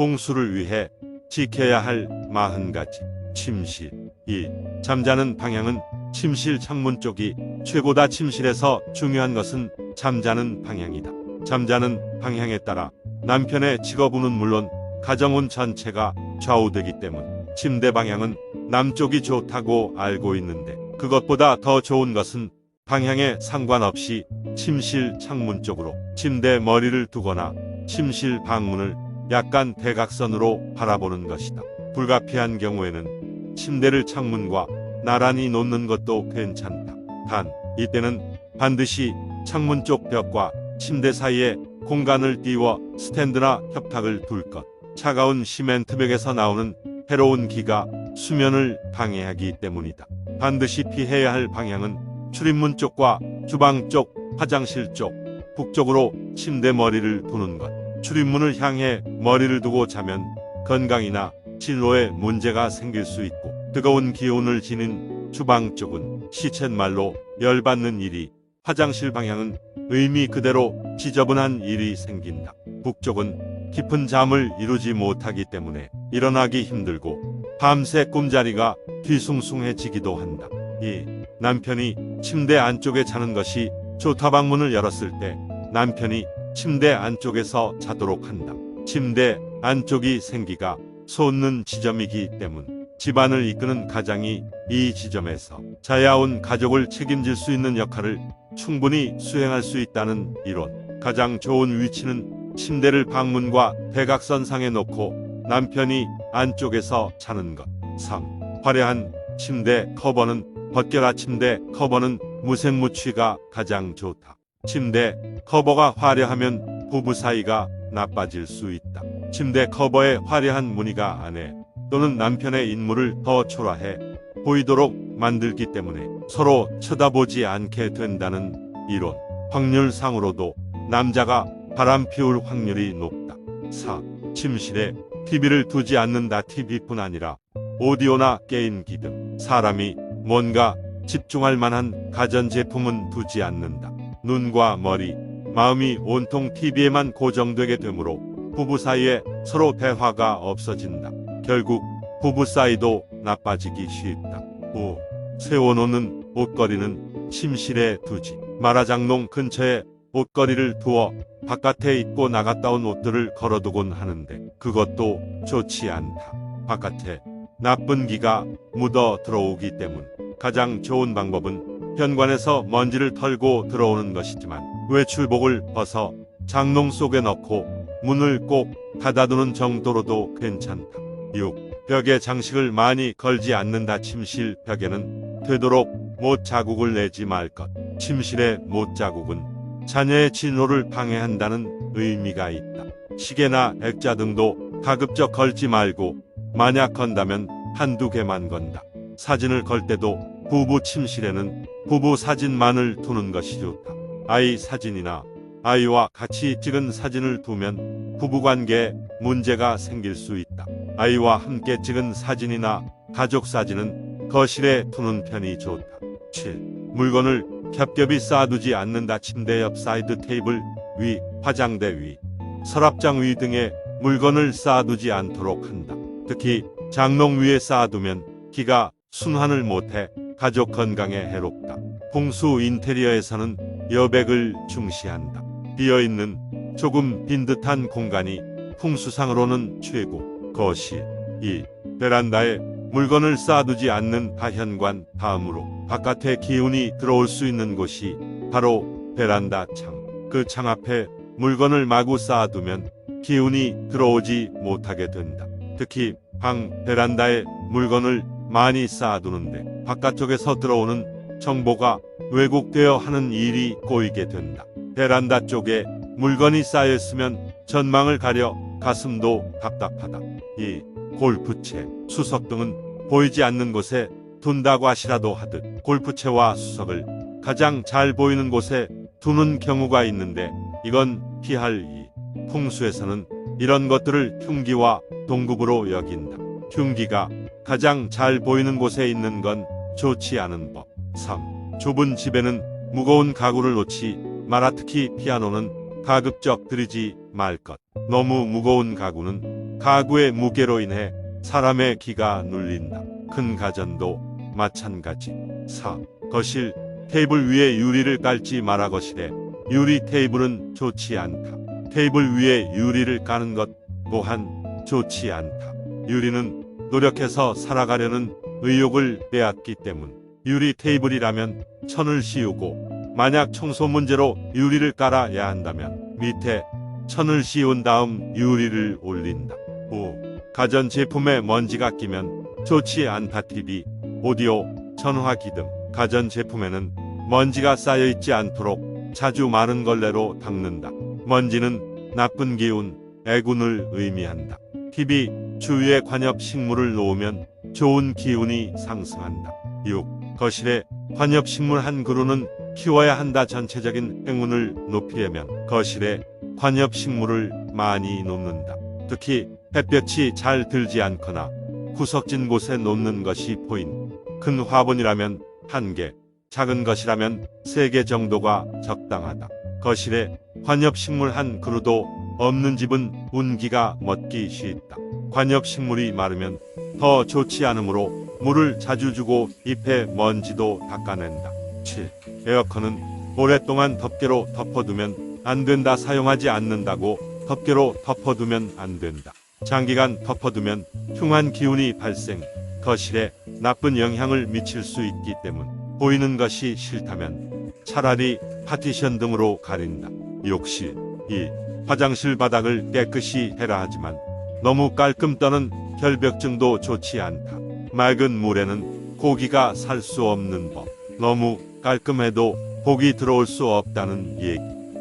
봉수를 위해 지켜야 할 마흔 가지 침실 2. 잠자는 방향은 침실 창문 쪽이 최고다 침실에서 중요한 것은 잠자는 방향이다. 잠자는 방향에 따라 남편의 직업운은 물론 가정운 전체가 좌우되기 때문 침대 방향은 남쪽이 좋다고 알고 있는데 그것보다 더 좋은 것은 방향에 상관없이 침실 창문 쪽으로 침대 머리를 두거나 침실 방문을 약간 대각선으로 바라보는 것이다. 불가피한 경우에는 침대를 창문과 나란히 놓는 것도 괜찮다. 단, 이때는 반드시 창문 쪽 벽과 침대 사이에 공간을 띄워 스탠드나 협탁을 둘 것. 차가운 시멘트벽에서 나오는 해로운 기가 수면을 방해하기 때문이다. 반드시 피해야 할 방향은 출입문 쪽과 주방 쪽, 화장실 쪽, 북쪽으로 침대 머리를 두는 것. 출입문을 향해 머리를 두고 자면 건강이나 진로에 문제가 생길 수 있고 뜨거운 기운을 지닌 주방 쪽은 시쳇말로 열받는 일이 화장실 방향은 의미 그대로 지저분한 일이 생긴다. 북쪽은 깊은 잠을 이루지 못하기 때문에 일어나기 힘들고 밤새 꿈자리가 뒤숭숭해지기도 한다. 이 남편이 침대 안쪽에 자는 것이 좋다 방문을 열었을 때 남편이 침대 안쪽에서 자도록 한다. 침대 안쪽이 생기가 솟는 지점이기 때문 집안을 이끄는 가장이 이 지점에서 자야 온 가족을 책임질 수 있는 역할을 충분히 수행할 수 있다는 이론. 가장 좋은 위치는 침대를 방문과 대각선 상에 놓고 남편이 안쪽에서 자는 것. 3. 화려한 침대 커버는 벗겨라 침대 커버는 무색무취가 가장 좋다. 침대 커버가 화려하면 부부 사이가 나빠질 수 있다. 침대 커버에 화려한 무늬가 아내 또는 남편의 인물을 더 초라해 보이도록 만들기 때문에 서로 쳐다보지 않게 된다는 이론. 확률상으로도 남자가 바람 피울 확률이 높다. 4. 침실에 TV를 두지 않는다. TV뿐 아니라 오디오나 게임기 등 사람이 뭔가 집중할 만한 가전제품은 두지 않는다. 눈과 머리, 마음이 온통 TV에만 고정되게 되므로 부부 사이에 서로 대화가 없어진다. 결국 부부 사이도 나빠지기 쉽다. 5. 세워놓는 옷걸이는 침실에 두지. 마라장롱 근처에 옷걸이를 두어 바깥에 입고 나갔다 온 옷들을 걸어두곤 하는데 그것도 좋지 않다. 바깥에 나쁜 기가 묻어 들어오기 때문 가장 좋은 방법은 현관에서 먼지를 털고 들어오는 것이지만 외출복을 벗어 장롱 속에 넣고 문을 꼭 닫아두는 정도로도 괜찮다. 6. 벽에 장식을 많이 걸지 않는다. 침실 벽에는 되도록 못 자국을 내지 말 것. 침실의 못 자국은 자녀의 진로를 방해한다는 의미가 있다. 시계나 액자 등도 가급적 걸지 말고 만약 건다면 한두 개만 건다. 사진을 걸 때도 부부 침실에는 부부 사진만을 두는 것이 좋다. 아이 사진이나 아이와 같이 찍은 사진을 두면 부부관계에 문제가 생길 수 있다. 아이와 함께 찍은 사진이나 가족 사진은 거실에 두는 편이 좋다. 7. 물건을 겹겹이 쌓아두지 않는다. 침대 옆 사이드 테이블 위, 화장대 위, 서랍장 위 등에 물건을 쌓아두지 않도록 한다. 특히 장롱 위에 쌓아두면 기가 순환을 못해 가족 건강에 해롭다. 풍수 인테리어에서는 여백을 중시한다. 비어있는 조금 빈 듯한 공간이 풍수상으로는 최고. 거실 2. 베란다에 물건을 쌓아두지 않는 다현관 다음으로 바깥에 기운이 들어올 수 있는 곳이 바로 베란다 창. 그 창 앞에 물건을 마구 쌓아두면 기운이 들어오지 못하게 된다. 특히 방 베란다에 물건을 많이 쌓아두는데 바깥쪽에서 들어오는 정보가 왜곡되어 하는 일이 꼬이게 된다. 베란다 쪽에 물건이 쌓여있으면 전망을 가려 가슴도 답답하다. 2. 골프채, 수석 등은 보이지 않는 곳에 둔다고 하시라도 하듯 골프채와 수석을 가장 잘 보이는 곳에 두는 경우가 있는데 이건 피할 이. 풍수에서는 이런 것들을 흉기와 동급으로 여긴다. 흉기가 가장 잘 보이는 곳에 있는 건 좋지 않은 법. 3. 좁은 집에는 무거운 가구를 놓지 마라 특히 피아노는 가급적 들이지 말 것. 너무 무거운 가구는 가구의 무게로 인해 사람의 기가 눌린다. 큰 가전도 마찬가지. 4. 거실 테이블 위에 유리를 깔지 마라 거실에 유리 테이블은 좋지 않다. 테이블 위에 유리를 까는 것 또한 좋지 않다. 유리는 노력해서 살아가려는 의욕을 빼앗기 때문. 유리 테이블이라면 천을 씌우고 만약 청소 문제로 유리를 깔아야 한다면 밑에 천을 씌운 다음 유리를 올린다. 5. 가전 제품에 먼지가 끼면 좋지 않다. TV, 오디오, 전화기 등 가전 제품에는 먼지가 쌓여 있지 않도록 자주 마른 걸레로 닦는다. 먼지는 나쁜 기운, 애군을 의미한다. TV 주위에 관엽 식물을 놓으면 좋은 기운이 상승한다. 6. 거실에 관엽 식물 한 그루는 키워야 한다. 전체적인 행운을 높이려면 거실에 관엽 식물을 많이 놓는다. 특히 햇볕이 잘 들지 않거나 구석진 곳에 놓는 것이 포인. 큰 화분이라면 한 개, 작은 것이라면 세 개 정도가 적당하다. 거실에 관엽 식물 한 그루도 없는 집은 운기가 먹기 쉽다. 관엽 식물이 마르면 더 좋지 않으므로 물을 자주 주고 잎에 먼지도 닦아낸다. 7. 에어컨은 오랫동안 덮개로 덮어두면 안 된다. 사용하지 않는다고 덮개로 덮어두면 안 된다. 장기간 덮어두면 흉한 기운이 발생, 거실에 나쁜 영향을 미칠 수 있기 때문 보이는 것이 싫다면 차라리 파티션 등으로 가린다. 욕실 2. 화장실 바닥을 깨끗이 해라 하지만 너무 깔끔 떠는 결벽증도 좋지 않다. 맑은 물에는 고기가 살 수 없는 법. 너무 깔끔해도 고기 들어올 수 없다는 얘기.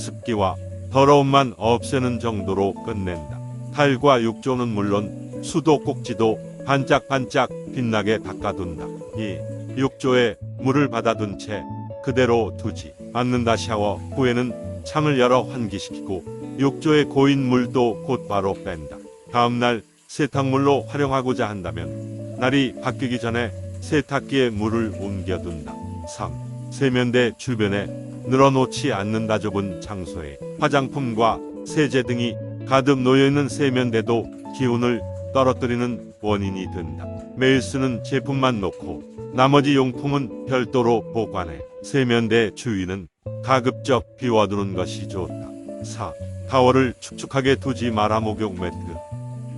습기와 더러움만 없애는 정도로 끝낸다. 탈과 육조는 물론 수도 꼭지도 반짝반짝 빛나게 닦아둔다. 2. 육조에 물을 받아둔 채 그대로 두지 않는다. 샤워 후에는 창을 열어 환기시키고 욕조에 고인 물도 곧바로 뺀다. 다음날 세탁물로 활용하고자 한다면 날이 바뀌기 전에 세탁기에 물을 옮겨둔다. 3. 세면대 주변에 늘어놓지 않는 다. 좁은 장소에 화장품과 세제 등이 가득 놓여있는 세면대도 기운을 떨어뜨리는 원인이 된다. 매일 쓰는 제품만 놓고 나머지 용품은 별도로 보관해 세면대 주위는 가급적 비워두는 것이 좋다. 4. 타월을 축축하게 두지 마라 목욕 매트.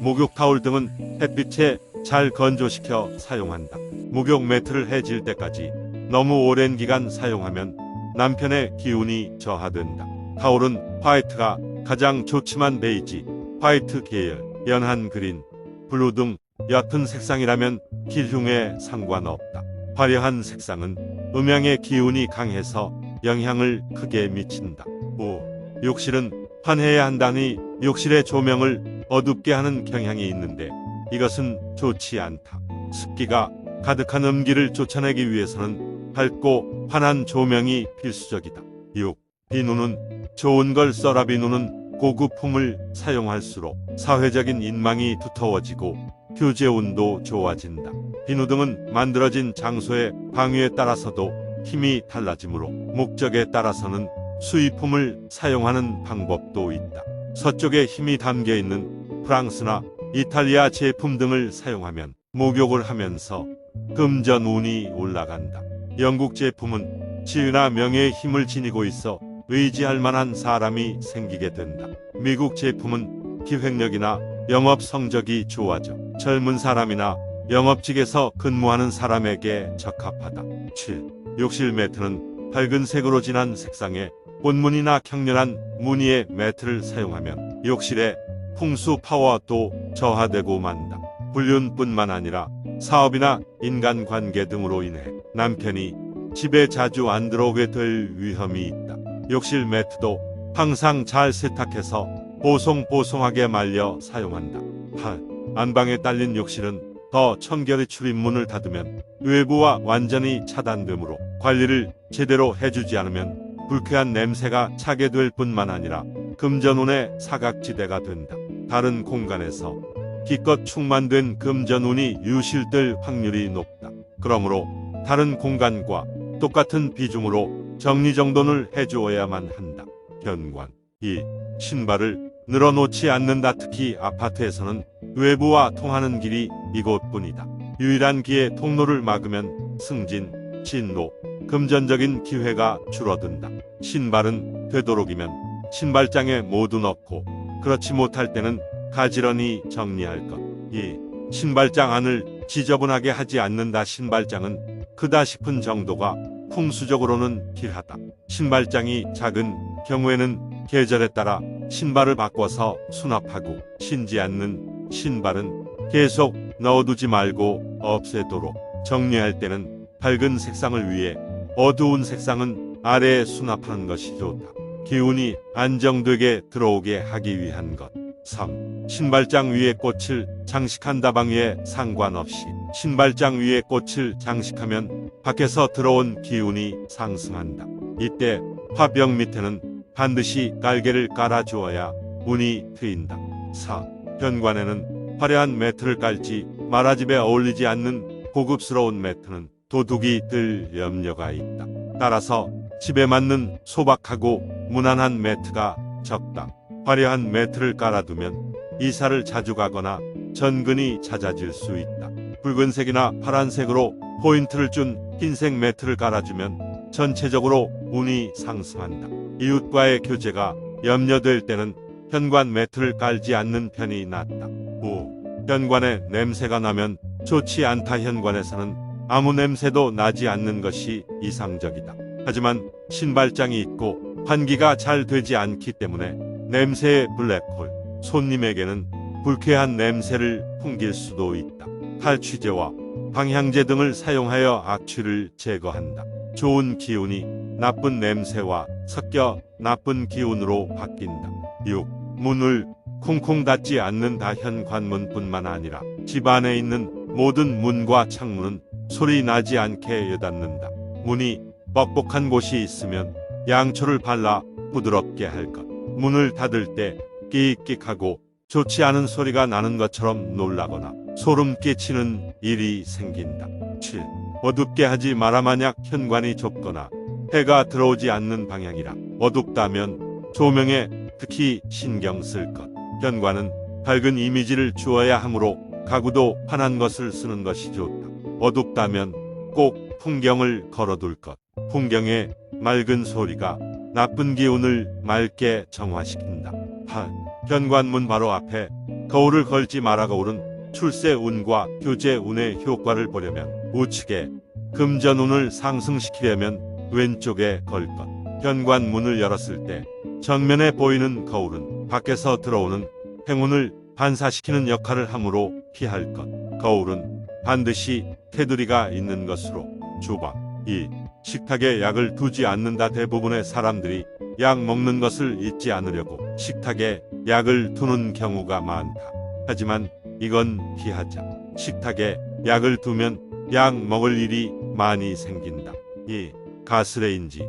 목욕 타월 등은 햇빛에 잘 건조시켜 사용한다. 목욕 매트를 해질 때까지 너무 오랜 기간 사용하면 남편의 기운이 저하된다. 타월은 화이트가 가장 좋지만 베이지, 화이트 계열, 연한 그린, 블루 등 옅은 색상이라면 기흉에 상관없다. 화려한 색상은 음양의 기운이 강해서 영향을 크게 미친다. 5. 욕실은 환해야 한다니 욕실의 조명을 어둡게 하는 경향이 있는데 이것은 좋지 않다. 습기가 가득한 음기를 쫓아내기 위해서는 밝고 환한 조명이 필수적이다. 6. 비누는 좋은 걸 써라 비누는 고급품을 사용할수록 사회적인 인망이 두터워지고 교제운도 좋아진다. 비누 등은 만들어진 장소의 방위에 따라서도 힘이 달라지므로 목적에 따라서는 수입품을 사용하는 방법도 있다. 서쪽에 힘이 담겨 있는 프랑스나 이탈리아 제품 등을 사용하면 목욕을 하면서 금전 운이 올라간다. 영국 제품은 지위나 명예의 힘을 지니고 있어 의지할 만한 사람이 생기게 된다. 미국 제품은 기획력이나 영업 성적이 좋아져 젊은 사람이나 영업직에서 근무하는 사람에게 적합하다. 7. 욕실 매트는 밝은 색으로 진한 색상의 본문이나 격렬한 무늬의 매트를 사용하면 욕실의 풍수 파워도 저하되고 만다. 불륜뿐만 아니라 사업이나 인간관계 등으로 인해 남편이 집에 자주 안 들어오게 될 위험이 있다. 욕실 매트도 항상 잘 세탁해서 보송보송하게 말려 사용한다. 8. 안방에 딸린 욕실은 더 청결히 출입문을 닫으면 외부와 완전히 차단되므로 관리를 제대로 해주지 않으면 불쾌한 냄새가 차게 될 뿐만 아니라 금전운의 사각지대가 된다. 다른 공간에서 기껏 충만된 금전운이 유실될 확률이 높다. 그러므로 다른 공간과 똑같은 비중으로 정리정돈을 해주어야만 한다. 현관 2. 신발을 늘어놓지 않는다. 특히 아파트에서는 외부와 통하는 길이 이곳뿐이다. 유일한 기의 통로를 막으면 승진, 진로, 금전적인 기회가 줄어든다. 신발은 되도록이면 신발장에 모두 넣고 그렇지 못할 때는 가지런히 정리할 것. 이 신발장 안을 지저분하게 하지 않는다. 신발장은 크다 싶은 정도가 풍수적으로는 길하다. 신발장이 작은 경우에는 계절에 따라 신발을 바꿔서 수납하고 신지 않는 신발은 계속 넣어두지 말고 없애도록 정리할 때는 밝은 색상을 위해 어두운 색상은 아래에 수납하는 것이 좋다. 기운이 안정되게 들어오게 하기 위한 것. 3. 신발장 위에 꽃을 장식한 다방에 상관없이 신발장 위에 꽃을 장식하면 밖에서 들어온 기운이 상승한다. 이때 화병 밑에는 반드시 깔개를 깔아주어야 운이 트인다. 4. 현관에는 화려한 매트를 깔지 마라집에 어울리지 않는 고급스러운 매트는 도둑이 들 염려가 있다. 따라서 집에 맞는 소박하고 무난한 매트가 적다. 화려한 매트를 깔아두면 이사를 자주 가거나 전근이 잦아질 수 있다. 붉은색이나 파란색으로 포인트를 준 흰색 매트를 깔아주면 전체적으로 운이 상승한다. 이웃과의 교제가 염려될 때는 현관 매트를 깔지 않는 편이 낫다. 5. 현관에 냄새가 나면 좋지 않다. 현관에서는 아무 냄새도 나지 않는 것이 이상적이다. 하지만 신발장이 있고 환기가 잘 되지 않기 때문에 냄새의 블랙홀, 손님에게는 불쾌한 냄새를 풍길 수도 있다. 탈취제와 방향제 등을 사용하여 악취를 제거한다. 좋은 기운이 나쁜 냄새와 섞여 나쁜 기운으로 바뀐다. 6. 문을 콩콩 닫지 않는 다. 현 관문뿐만 아니라 집 안에 있는 모든 문과 창문은 소리 나지 않게 여닫는다. 문이 뻑뻑한 곳이 있으면 양초를 발라 부드럽게 할 것. 문을 닫을 때 끽끽하고 좋지 않은 소리가 나는 것처럼 놀라거나 소름 끼치는 일이 생긴다. 7. 어둡게 하지 마라 만약 현관이 좁거나 해가 들어오지 않는 방향이라 어둡다면 조명에 특히 신경 쓸 것. 현관은 밝은 이미지를 주어야 하므로 가구도 환한 것을 쓰는 것이 좋다. 어둡다면 꼭 풍경을 걸어둘 것. 풍경의 맑은 소리가 나쁜 기운을 맑게 정화시킨다. 8. 현관문 바로 앞에 거울을 걸지 마라 거울은 출세 운과 교제 운의 효과를 보려면 우측에 금전운을 상승시키려면 왼쪽에 걸 것. 현관문을 열었을 때 정면에 보이는 거울은 밖에서 들어오는 행운을 반사시키는 역할을 하므로 피할 것. 거울은 반드시 테두리가 있는 것으로 주방. 2. 식탁에 약을 두지 않는다 대부분의 사람들이 약 먹는 것을 잊지 않으려고 식탁에 약을 두는 경우가 많다. 하지만 이건 피하자. 식탁에 약을 두면 약 먹을 일이 많이 생긴다. 2. 가스레인지.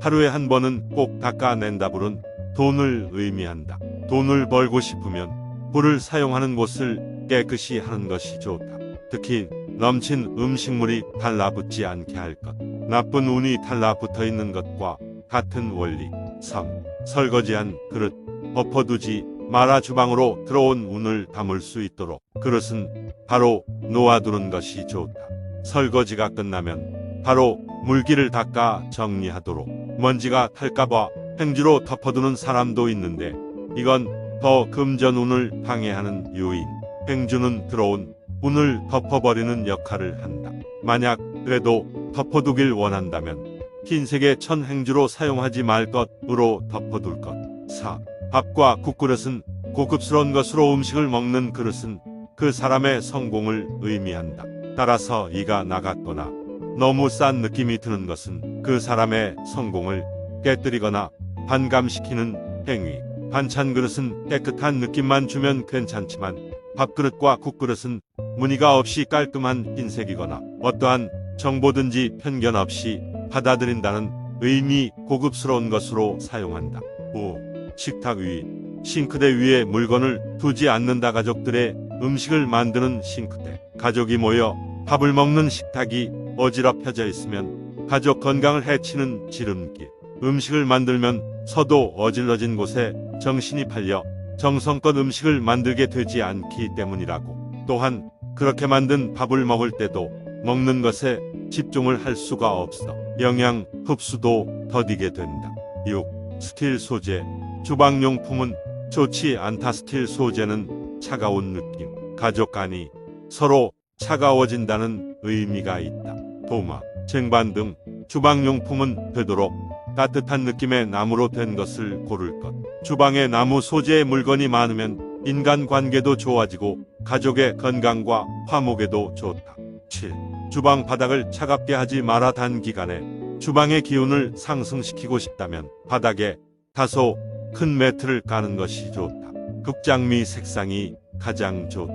하루에 한 번은 꼭 닦아낸다 불은 돈을 의미한다. 돈을 벌고 싶으면 불을 사용하는 곳을 깨끗이 하는 것이 좋다. 특히 넘친 음식물이 달라붙지 않게 할 것. 나쁜 운이 달라붙어 있는 것과 같은 원리. 3. 설거지한 그릇. 엎어두지 마라 주방으로 들어온 운을 담을 수 있도록 그릇은 바로 놓아두는 것이 좋다. 설거지가 끝나면 바로 물기를 닦아 정리하도록 먼지가 탈까봐 행주로 덮어두는 사람도 있는데 이건 더 금전운을 방해하는 요인. 행주는 들어온 운을 덮어버리는 역할을 한다. 만약 그래도 덮어두길 원한다면 흰색의 천행주로 사용하지 말 것으로 덮어둘 것. 4. 밥과 국그릇은 고급스러운 것으로 음식을 먹는 그릇은 그 사람의 성공을 의미한다. 따라서 이가 나갔거나 너무 싼 느낌이 드는 것은 그 사람의 성공을 깨뜨리거나 반감시키는 행위. 반찬 그릇은 깨끗한 느낌만 주면 괜찮지만 밥그릇과 국그릇은 무늬가 없이 깔끔한 흰색이거나 어떠한 정보든지 편견 없이 받아들인다는 의미 고급스러운 것으로 사용한다. 5. 식탁 위 싱크대 위에 물건을 두지 않는다 가족들의 음식을 만드는 싱크대 가족이 모여 밥을 먹는 식탁이 어지럽혀져 있으면 가족 건강을 해치는 지름길 음식을 만들면 서도 어질러진 곳에 정신이 팔려 정성껏 음식을 만들게 되지 않기 때문이라고. 또한 그렇게 만든 밥을 먹을 때도 먹는 것에 집중을 할 수가 없어 영양 흡수도 더디게 된다. 6. 스틸 소재 주방용품은 좋지 않다. 스틸 소재는 차가운 느낌, 가족 간이 서로 차가워진다는 의미가 있다. 도마, 쟁반 등 주방용품은 되도록 따뜻한 느낌의 나무로 된 것을 고를 것. 주방에 나무 소재의 물건이 많으면 인간 관계도 좋아지고 가족의 건강과 화목에도 좋다. 7. 주방 바닥을 차갑게 하지 마라 단 기간에 주방의 기운을 상승시키고 싶다면 바닥에 다소 큰 매트를 까는 것이 좋다. 극장미 색상이 가장 좋다.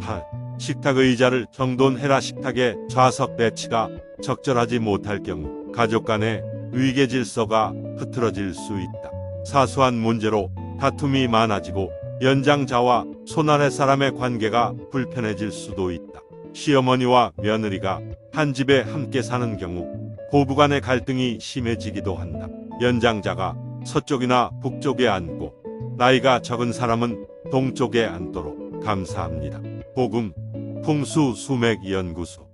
8. 식탁 의자를 정돈해라 식탁의 좌석 배치가 적절하지 못할 경우 가족 간의 위계 질서가 흐트러질 수 있다. 사소한 문제로 다툼이 많아지고 연장자와 손아래 사람의 관계가 불편해질 수도 있다. 시어머니와 며느리가 한 집에 함께 사는 경우 고부 간의 갈등이 심해지기도 한다. 연장자가 서쪽이나 북쪽에 앉고 나이가 적은 사람은 동쪽에 앉도록 감사합니다. 복음 풍수 수맥 연구소